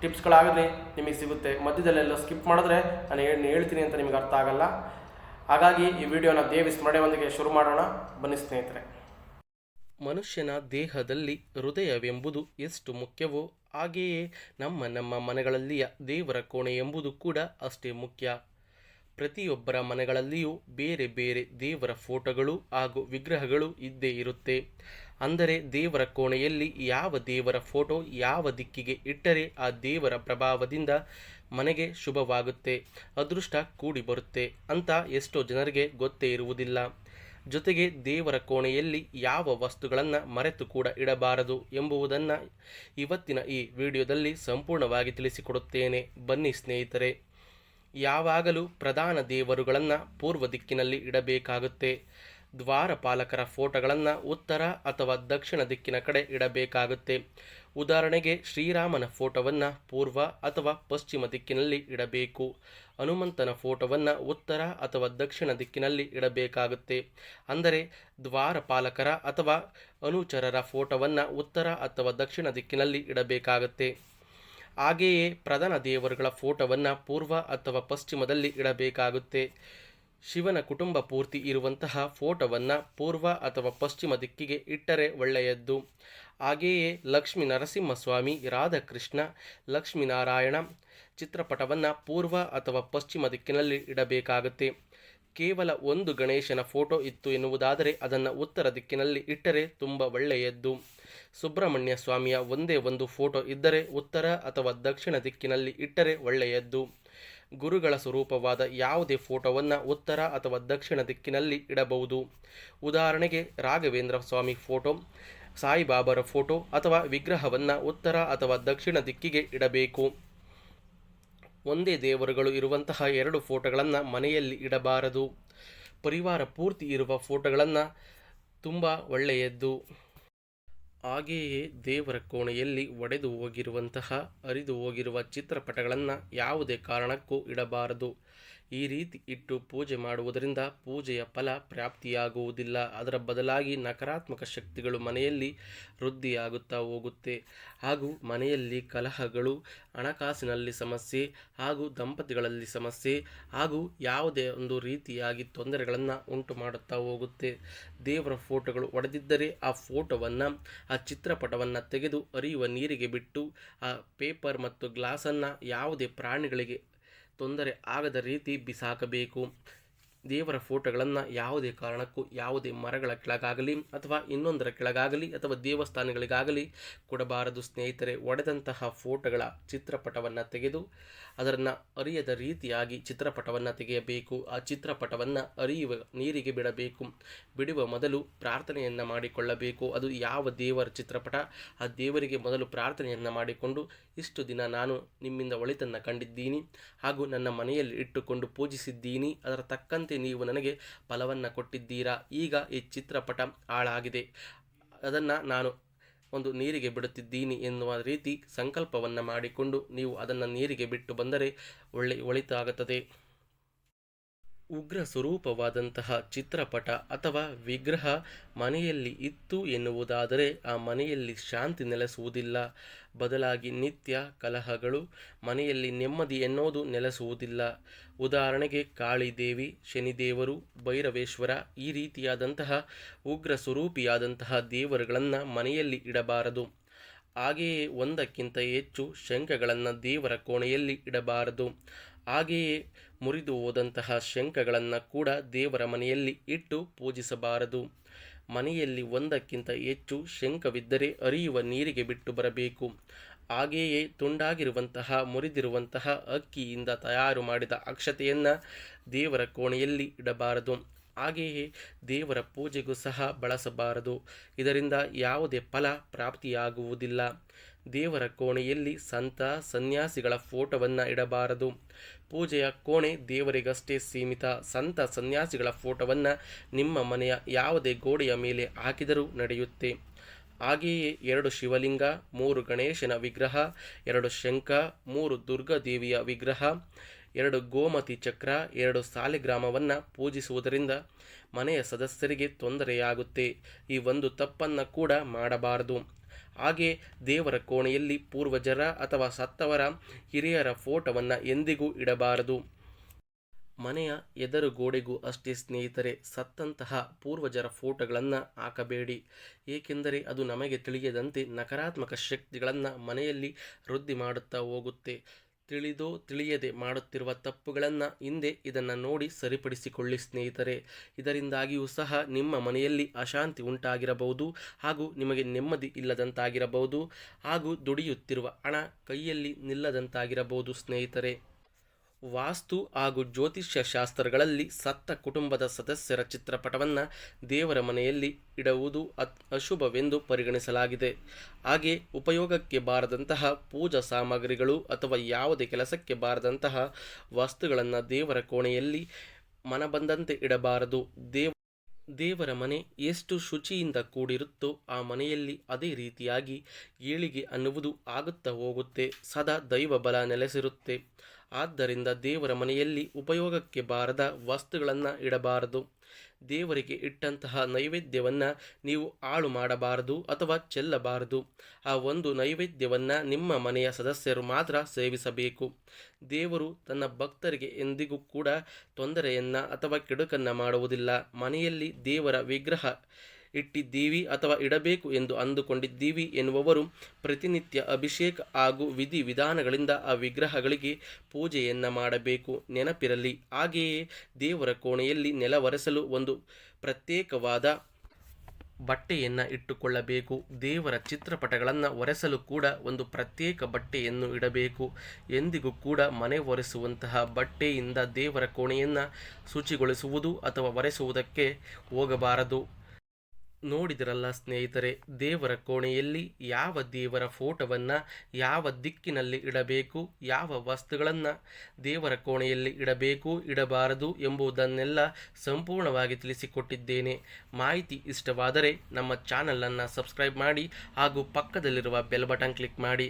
ಟಿಪ್ಸ್ಗಳಾಗಲಿ ನಿಮಗೆ ಸಿಗುತ್ತೆ. ಮಧ್ಯದಲ್ಲೆಲ್ಲ ಸ್ಕಿಪ್ ಮಾಡಿದ್ರೆ ನಾನು ಏನು ಹೇಳ್ತೀನಿ ಅಂತ ನಿಮಗೆ ಅರ್ಥ ಆಗಲ್ಲ. ಹಾಗಾಗಿ ಈ ವಿಡಿಯೋನ ದೇವಿ ಸ್ಮರಣೆಯೊಂದಿಗೆ ಶುರು ಮಾಡೋಣ. ಬನ್ನಿ ಸ್ನೇಹಿತರೆ. ಮನುಷ್ಯನ ದೇಹದಲ್ಲಿ ಹೃದಯವೆಂಬುದು ಎಷ್ಟು ಮುಖ್ಯವೋ ಹಾಗೆಯೇ ನಮ್ಮ ನಮ್ಮ ಮನೆಗಳಲ್ಲಿಯ ದೇವರ ಕೋಣೆ ಎಂಬುದು ಕೂಡ ಅಷ್ಟೇ ಮುಖ್ಯ. ಪ್ರತಿಯೊಬ್ಬರ ಮನೆಗಳಲ್ಲಿಯೂ ಬೇರೆ ಬೇರೆ ದೇವರ ಫೋಟೋಗಳು ಹಾಗೂ ವಿಗ್ರಹಗಳು ಇದ್ದೇ ಇರುತ್ತೆ. ಅಂದರೆ ದೇವರ ಕೋಣೆಯಲ್ಲಿ ಯಾವ ದೇವರ ಫೋಟೋ ಯಾವ ದಿಕ್ಕಿಗೆ ಇಟ್ಟರೆ ಆ ದೇವರ ಪ್ರಭಾವದಿಂದ ಮನೆಗೆ ಶುಭವಾಗುತ್ತೆ, ಅದೃಷ್ಟ ಕೂಡಿ ಬರುತ್ತೆ ಅಂತ ಎಷ್ಟೋ ಜನರಿಗೆ ಗೊತ್ತೇ ಇರುವುದಿಲ್ಲ. ಜೊತೆಗೆ ದೇವರ ಕೋಣೆಯಲ್ಲಿ ಯಾವ ವಸ್ತುಗಳನ್ನು ಮರೆತು ಕೂಡ ಇಡಬಾರದು ಎಂಬುದನ್ನು ಇವತ್ತಿನ ಈ ವಿಡಿಯೋದಲ್ಲಿ ಸಂಪೂರ್ಣವಾಗಿ ತಿಳಿಸಿಕೊಡುತ್ತೇನೆ. ಬನ್ನಿ ಸ್ನೇಹಿತರೆ, ಯಾವಾಗಲೂ ಪ್ರಧಾನ ದೇವರುಗಳನ್ನು ಪೂರ್ವ ದಿಕ್ಕಿನಲ್ಲಿ ಇಡಬೇಕಾಗುತ್ತೆ. ದ್ವಾರಪಾಲಕರ ಫೋಟೋಗಳನ್ನು ಉತ್ತರ ಅಥವಾ ದಕ್ಷಿಣ ದಿಕ್ಕಿನ ಕಡೆ ಇಡಬೇಕಾಗುತ್ತೆ. ಉದಾಹರಣೆಗೆ ಶ್ರೀರಾಮನ ಫೋಟೋವನ್ನು ಪೂರ್ವ ಅಥವಾ ಪಶ್ಚಿಮ ದಿಕ್ಕಿನಲ್ಲಿ ಇಡಬೇಕು. ಹನುಮಂತನ ಫೋಟೋವನ್ನು ಉತ್ತರ ಅಥವಾ ದಕ್ಷಿಣ ದಿಕ್ಕಿನಲ್ಲಿ ಇಡಬೇಕಾಗುತ್ತೆ. ಅಂದರೆ ದ್ವಾರಪಾಲಕರ ಅಥವಾ ಅನುಚರರ ಫೋಟೋವನ್ನು ಉತ್ತರ ಅಥವಾ ದಕ್ಷಿಣ ದಿಕ್ಕಿನಲ್ಲಿ ಇಡಬೇಕಾಗುತ್ತೆ. ಹಾಗೆಯೇ ಪ್ರಧಾನ ದೇವರುಗಳ ಫೋಟೋವನ್ನು ಪೂರ್ವ ಅಥವಾ ಪಶ್ಚಿಮದಲ್ಲಿ ಇಡಬೇಕಾಗುತ್ತೆ. ಶಿವನ ಕುಟುಂಬ ಪೂರ್ತಿ ಇರುವಂತಹ ಫೋಟೋವನ್ನು ಪೂರ್ವ ಅಥವಾ ಪಶ್ಚಿಮ ದಿಕ್ಕಿಗೆ ಇಟ್ಟರೆ ಒಳ್ಳೆಯದ್ದು. ಹಾಗೆಯೇ ಲಕ್ಷ್ಮೀ ನರಸಿಂಹಸ್ವಾಮಿ, ರಾಧಾಕೃಷ್ಣ ಲಕ್ಷ್ಮೀನಾರಾಯಣ ಚಿತ್ರಪಟವನ್ನು ಪೂರ್ವ ಅಥವಾ ಪಶ್ಚಿಮ ದಿಕ್ಕಿನಲ್ಲಿ ಇಡಬೇಕಾಗುತ್ತೆ. ಕೇವಲ ಒಂದು ಗಣೇಶನ ಫೋಟೋ ಇತ್ತು ಎನ್ನುವುದಾದರೆ ಅದನ್ನು ಉತ್ತರ ದಿಕ್ಕಿನಲ್ಲಿ ಇಟ್ಟರೆ ತುಂಬ ಒಳ್ಳೆಯದ್ದು. ಸುಬ್ರಹ್ಮಣ್ಯ ಸ್ವಾಮಿಯ ಒಂದೇ ಒಂದು ಫೋಟೋ ಇದ್ದರೆ ಉತ್ತರ ಅಥವಾ ದಕ್ಷಿಣ ದಿಕ್ಕಿನಲ್ಲಿ ಇಟ್ಟರೆ ಒಳ್ಳೆಯದ್ದು. ಗುರುಗಳ ಸ್ವರೂಪವಾದ ಯಾವುದೇ ಫೋಟೋವನ್ನು ಉತ್ತರ ಅಥವಾ ದಕ್ಷಿಣ ದಿಕ್ಕಿನಲ್ಲಿ ಇಡಬಹುದು. ಉದಾಹರಣೆಗೆ ರಾಘವೇಂದ್ರ ಸ್ವಾಮಿ ಫೋಟೋ, ಸಾಯಿಬಾಬರ ಫೋಟೋ ಅಥವಾ ವಿಗ್ರಹವನ್ನು ಉತ್ತರ ಅಥವಾ ದಕ್ಷಿಣ ದಿಕ್ಕಿಗೆ ಇಡಬೇಕು. ಒಂದೇ ದೇವರುಗಳು ಇರುವಂತಹ ಎರಡು ಫೋಟೋಗಳನ್ನು ಮನೆಯಲ್ಲಿ ಇಡಬಾರದು. ಪರಿವಾರ ಪೂರ್ತಿ ಇರುವ ಫೋಟೋಗಳನ್ನು ತುಂಬ ಒಳ್ಳೆಯದ್ದು. ಹಾಗೆಯೇ ದೇವರ ಕೋಣೆಯಲ್ಲಿ ಒಡೆದು ಹೋಗಿರುವಂತಹ ಹರಿದು ಹೋಗಿರುವ ಚಿತ್ರಪಟಗಳನ್ನು ಯಾವುದೇ ಕಾರಣಕ್ಕೂ ಇಡಬಾರದು. ಈ ರೀತಿ ಇಟ್ಟು ಪೂಜೆ ಮಾಡುವುದರಿಂದ ಪೂಜೆಯ ಫಲ ಪ್ರಾಪ್ತಿಯಾಗುವುದಿಲ್ಲ. ಅದರ ಬದಲಾಗಿ ನಕಾರಾತ್ಮಕ ಶಕ್ತಿಗಳು ಮನೆಯಲ್ಲಿ ವೃದ್ಧಿಯಾಗುತ್ತಾ ಹೋಗುತ್ತೆ. ಹಾಗೂ ಮನೆಯಲ್ಲಿ ಕಲಹಗಳು, ಹಣಕಾಸಿನಲ್ಲಿ ಸಮಸ್ಯೆ ಹಾಗೂ ದಂಪತಿಗಳಲ್ಲಿ ಸಮಸ್ಯೆ ಹಾಗೂ ಯಾವುದೇ ಒಂದು ರೀತಿಯಾಗಿ ತೊಂದರೆಗಳನ್ನು ಉಂಟು ಮಾಡುತ್ತಾ ಹೋಗುತ್ತೆ. ದೇವರ ಫೋಟೋಗಳು ಒಡೆದಿದ್ದರೆ ಆ ಫೋಟೋವನ್ನು, ಆ ಚಿತ್ರಪಟವನ್ನು ತೆಗೆದು ಹರಿಯುವ ನೀರಿಗೆ ಬಿಟ್ಟು, ಆ ಪೇಪರ್ ಮತ್ತು ಗ್ಲಾಸನ್ನು ಯಾವುದೇ ಪ್ರಾಣಿಗಳಿಗೆ ತೊಂದರೆ ಆಗದ ರೀತಿ ಬಿಸಾಕಬೇಕು. ದೇವರ ಫೋಟೋಗಳನ್ನು ಯಾವುದೇ ಕಾರಣಕ್ಕೂ, ಯಾವುದೇ ಮರಗಳ ಕೆಳಗಾಗಲಿ ಅಥವಾ ಇನ್ನೊಂದರ ಕೆಳಗಾಗಲಿ ಅಥವಾ ದೇವಸ್ಥಾನಗಳಿಗಾಗಲಿ ಕೊಡಬಾರದು ಸ್ನೇಹಿತರೆ. ಒಡೆದಂತಹ ಫೋಟೋಗಳ ಚಿತ್ರಪಟವನ್ನು ತೆಗೆದು ಅದನ್ನು ಅರಿಯದ ರೀತಿಯಾಗಿ ಚಿತ್ರಪಟವನ್ನು ತೆಗೆಯಬೇಕು. ಆ ಚಿತ್ರಪಟವನ್ನು ಅರಿಯುವ ನೀರಿಗೆ ಬಿಡಬೇಕು. ಬಿಡುವ ಮೊದಲು ಪ್ರಾರ್ಥನೆಯನ್ನು ಮಾಡಿಕೊಳ್ಳಬೇಕು. ಅದು ಯಾವ ದೇವರ ಚಿತ್ರಪಟ? ಆ ದೇವರಿಗೆ ಮೊದಲು ಪ್ರಾರ್ಥನೆಯನ್ನು ಮಾಡಿಕೊಂಡು, ಇಷ್ಟು ದಿನ ನಾನು ನಿಮ್ಮಿಂದ ಒಳಿತನ್ನು ಕಂಡಿದ್ದೀನಿ ಹಾಗೂ ನನ್ನ ಮನೆಯಲ್ಲಿ ಇಟ್ಟುಕೊಂಡು ಪೂಜಿಸಿದ್ದೀನಿ. ಅದರ ತಕ್ಕಂತೆ ನೀವು ನನಗೆ ಫಲವನ್ನು ಕೊಟ್ಟಿದ್ದೀರಾ? ಈಗ ಈ ಚಿತ್ರಪಟ ಹಾಳಾಗಿದೆ. ಅದನ್ನು ನಾನು ಒಂದು ನೀರಿಗೆ ಬಿಡುತ್ತಿದ್ದೀನಿ ಎನ್ನುವ ರೀತಿ ಸಂಕಲ್ಪವನ್ನು ಮಾಡಿಕೊಂಡು ನೀವು ಅದನ್ನು ನೀರಿಗೆ ಬಿಟ್ಟು ಬಂದರೆ ಒಳ್ಳೆ, ಒಳಿತಾಗುತ್ತದೆ. ಉಗ್ರ ಸ್ವರೂಪವಾದಂತಹ ಚಿತ್ರಪಟ ಅಥವಾ ವಿಗ್ರಹ ಮನೆಯಲ್ಲಿ ಇತ್ತು ಎನ್ನುವುದಾದರೆ ಆ ಮನೆಯಲ್ಲಿ ಶಾಂತಿ ನೆಲೆಸುವುದಿಲ್ಲ. ಬದಲಾಗಿ ನಿತ್ಯ ಕಲಹಗಳು ಮನೆಯಲ್ಲಿ ನೆಮ್ಮದಿ ಎನ್ನುವುದು ನೆಲೆಸುವುದಿಲ್ಲ. ಉದಾಹರಣೆಗೆ ಕಾಳಿದೇವಿ, ಶನಿದೇವರು, ಭೈರವೇಶ್ವರ ಈ ರೀತಿಯಾದಂತಹ ಉಗ್ರ ಸ್ವರೂಪಿಯಾದಂತಹ ದೇವರುಗಳನ್ನು ಮನೆಯಲ್ಲಿ ಇಡಬಾರದು. ಹಾಗೆಯೇ ಒಂದಕ್ಕಿಂತ ಹೆಚ್ಚು ಶಂಖಗಳನ್ನು ದೇವರ ಕೋಣೆಯಲ್ಲಿ ಇಡಬಾರದು. ಹಾಗೆಯೇ ಮುರಿದು ಹೋದಂತಹ ಶಂಖಗಳನ್ನು ಕೂಡ ದೇವರ ಮನೆಯಲ್ಲಿ ಇಟ್ಟು ಪೂಜಿಸಬಾರದು. ಮನೆಯಲ್ಲಿ ಒಂದಕ್ಕಿಂತ ಹೆಚ್ಚು ಶಂಖವಿದ್ದರೆ ಹರಿಯುವ ನೀರಿಗೆ ಬಿಟ್ಟು ಬರಬೇಕು. ಹಾಗೆಯೇ ತುಂಡಾಗಿರುವಂತಹ, ಮುರಿದಿರುವಂತಹ ಅಕ್ಕಿಯಿಂದ ತಯಾರು ಮಾಡಿದ ಅಕ್ಷತೆಯನ್ನು ದೇವರ ಕೋಣೆಯಲ್ಲಿ ಇಡಬಾರದು. ಹಾಗೆಯೇ ದೇವರ ಪೂಜೆಗೂ ಸಹ ಬಳಸಬಾರದು. ಇದರಿಂದ ಯಾವುದೇ ಫಲ ಪ್ರಾಪ್ತಿಯಾಗುವುದಿಲ್ಲ. ದೇವರ ಕೋಣೆಯಲ್ಲಿ ಸಂತ ಸನ್ಯಾಸಿಗಳ ಫೋಟೋವನ್ನು ಇಡಬಾರದು. ಪೂಜೆಯ ಕೋಣೆ ದೇವರಿಗಷ್ಟೇ ಸೀಮಿತ. ಸಂತ ಸನ್ಯಾಸಿಗಳ ಫೋಟೋವನ್ನು ನಿಮ್ಮ ಮನೆಯ ಯಾವುದೇ ಗೋಡೆಯ ಮೇಲೆ ಹಾಕಿದರೂ ನಡೆಯುತ್ತೆ. ಹಾಗೆಯೇ ಎರಡು ಶಿವಲಿಂಗ, ಮೂರು ಗಣೇಶನ ವಿಗ್ರಹ, ಎರಡು ಶಂಖ, ಮೂರು ದುರ್ಗಾದೇವಿಯ ವಿಗ್ರಹ ಎರಡು ಗೋಮತಿ ಚಕ್ರ, ಎರಡು ಸಾಲಿಗ್ರಾಮವನ್ನು ಪೂಜಿಸುವುದರಿಂದ ಮನೆಯ ಸದಸ್ಯರಿಗೆ ತೊಂದರೆಯಾಗುತ್ತೆ. ಈ ಒಂದು ತಪ್ಪನ್ನು ಕೂಡ ಮಾಡಬಾರದು. ಹಾಗೆ ದೇವರ ಕೋಣೆಯಲ್ಲಿ ಪೂರ್ವಜರ ಅಥವಾ ಸತ್ತವರ ಹಿರಿಯರ ಫೋಟೋವನ್ನು ಎಂದಿಗೂ ಇಡಬಾರದು. ಮನೆಯ ಎದುರು ಗೋಡೆಗೂ ಅಷ್ಟೇ ಸ್ನೇಹಿತರೆ, ಸತ್ತಂತಹ ಪೂರ್ವಜರ ಫೋಟೋಗಳನ್ನು ಹಾಕಬೇಡಿ. ಏಕೆಂದರೆ ಅದು ನಮಗೆ ತಿಳಿಯದಂತೆ ನಕಾರಾತ್ಮಕ ಶಕ್ತಿಗಳನ್ನು ಮನೆಯಲ್ಲಿ ವೃದ್ಧಿ ಮಾಡುತ್ತಾ ಹೋಗುತ್ತೆ. ತಿಳಿದೋ ತಿಳಿಯದೆ ಮಾಡುತ್ತಿರುವ ತಪ್ಪುಗಳನ್ನು ಹಿಂದೆ ಇದನ್ನು ನೋಡಿ ಸರಿಪಡಿಸಿಕೊಳ್ಳಿ ಸ್ನೇಹಿತರೆ. ಇದರಿಂದಾಗಿಯೂ ಸಹ ನಿಮ್ಮ ಮನೆಯಲ್ಲಿ ಅಶಾಂತಿ ಉಂಟಾಗಿರಬಹುದು ಹಾಗೂ ನಿಮಗೆ ನೆಮ್ಮದಿ ಇಲ್ಲದಂತಾಗಿರಬಹುದು ಹಾಗೂ ದುಡಿಯುತ್ತಿರುವ ಹಣ ಕೈಯಲ್ಲಿ ನಿಲ್ಲದಂತಾಗಿರಬಹುದು ಸ್ನೇಹಿತರೆ. ವಾಸ್ತು ಹಾಗೂ ಜ್ಯೋತಿಷ್ಯ ಶಾಸ್ತ್ರಗಳಲ್ಲಿ ಸತ್ತ ಕುಟುಂಬದ ಸದಸ್ಯರ ಚಿತ್ರಪಟವನ್ನು ದೇವರ ಮನೆಯಲ್ಲಿ ಇಡುವುದು ಅತ್, ಅಶುಭವೆಂದು ಪರಿಗಣಿಸಲಾಗಿದೆ. ಹಾಗೆ ಉಪಯೋಗಕ್ಕೆ ಬಾರದಂತಹ ಪೂಜಾ ಸಾಮಗ್ರಿಗಳು ಅಥವಾ ಯಾವುದೇ ಕೆಲಸಕ್ಕೆ ಬಾರದಂತಹ ವಸ್ತುಗಳನ್ನು ದೇವರ ಕೋಣೆಯಲ್ಲಿ ಮನಬಂದಂತೆ ಇಡಬಾರದು. ದೇವ, ದೇವರ ಮನೆ ಎಷ್ಟು ಶುಚಿಯಿಂದ ಕೂಡಿರುತ್ತೋ ಆ ಮನೆಯಲ್ಲಿ ಅದೇ ರೀತಿಯಾಗಿ ಏಳಿಗೆ ಅನ್ನುವುದು ಆಗುತ್ತಾ ಹೋಗುತ್ತೆ. ಸದಾ ದೈವ ಬಲ ನೆಲೆಸಿರುತ್ತೆ. ಆದ್ದರಿಂದ ದೇವರ ಮನೆಯಲ್ಲಿ ಉಪಯೋಗಕ್ಕೆ ಬಾರದ ವಸ್ತುಗಳನ್ನು ಇಡಬಾರದು. ದೇವರಿಗೆ ಇಟ್ಟಂತಹ ನೈವೇದ್ಯವನ್ನು ನೀವು ಹಾಳು ಮಾಡಬಾರದು ಅಥವಾ ಚೆಲ್ಲಬಾರದು. ಆ ಒಂದು ನೈವೇದ್ಯವನ್ನು ನಿಮ್ಮ ಮನೆಯ ಸದಸ್ಯರು ಮಾತ್ರ ಸೇವಿಸಬೇಕು. ದೇವರು ತನ್ನ ಭಕ್ತರಿಗೆ ಎಂದಿಗೂ ಕೂಡ ತೊಂದರೆಯನ್ನು ಅಥವಾ ಕೆಡುಕನ್ನು ಮಾಡುವುದಿಲ್ಲ. ಮನೆಯಲ್ಲಿ ದೇವರ ವಿಗ್ರಹ ಇಟ್ಟಿದ್ದೀವಿ ಅಥವಾ ಇಡಬೇಕು ಎಂದು ಅಂದುಕೊಂಡಿದ್ದೀವಿ ಎನ್ನುವವರು ಪ್ರತಿನಿತ್ಯ ಅಭಿಷೇಕ ಹಾಗೂ ವಿಧಿ ವಿಧಾನಗಳಿಂದ ಆ ವಿಗ್ರಹಗಳಿಗೆ ಪೂಜೆಯನ್ನು ಮಾಡಬೇಕು. ನೆನಪಿರಲಿ, ಹಾಗೆಯೇ ದೇವರ ಕೋಣೆಯಲ್ಲಿ ನೆಲವರೆಸಲು ಒಂದು ಪ್ರತ್ಯೇಕವಾದ ಬಟ್ಟೆಯನ್ನು ಇಟ್ಟುಕೊಳ್ಳಬೇಕು. ದೇವರ ಚಿತ್ರಪಟಗಳನ್ನು ಒರೆಸಲು ಕೂಡ ಒಂದು ಪ್ರತ್ಯೇಕ ಬಟ್ಟೆಯನ್ನು ಇಡಬೇಕು. ಎಂದಿಗೂ ಕೂಡ ಮನೆ ಒರೆಸುವಂತಹ ಬಟ್ಟೆಯಿಂದ ದೇವರ ಕೋಣೆಯನ್ನು ಶುಚಿಗೊಳಿಸುವುದು ಅಥವಾ ಒರೆಸುವುದಕ್ಕೆ ಹೋಗಬಾರದು. ನೋಡಿದಿರಲ್ಲ ಸ್ನೇಹಿತರೆ, ದೇವರ ಕೋಣೆಯಲ್ಲಿ ಯಾವ ದೇವರ ಫೋಟೋವನ್ನು, ಯಾವ ದಿಕ್ಕಿನಲ್ಲಿ ಇಡಬೇಕು, ಯಾವ ವಸ್ತುಗಳನ್ನು ದೇವರ ಕೋಣೆಯಲ್ಲಿ ಇಡಬೇಕು, ಇಡಬಾರದು ಎಂಬುದನ್ನೆಲ್ಲ ಸಂಪೂರ್ಣವಾಗಿ ತಿಳಿಸಿಕೊಟ್ಟಿದ್ದೇನೆ. ಮಾಹಿತಿ ಇಷ್ಟವಾದರೆ ನಮ್ಮ ಚಾನಲನ್ನು ಸಬ್ಸ್ಕ್ರೈಬ್ ಮಾಡಿ ಹಾಗೂ ಪಕ್ಕದಲ್ಲಿರುವ ಬೆಲ್ ಬಟನ್ ಕ್ಲಿಕ್ ಮಾಡಿ.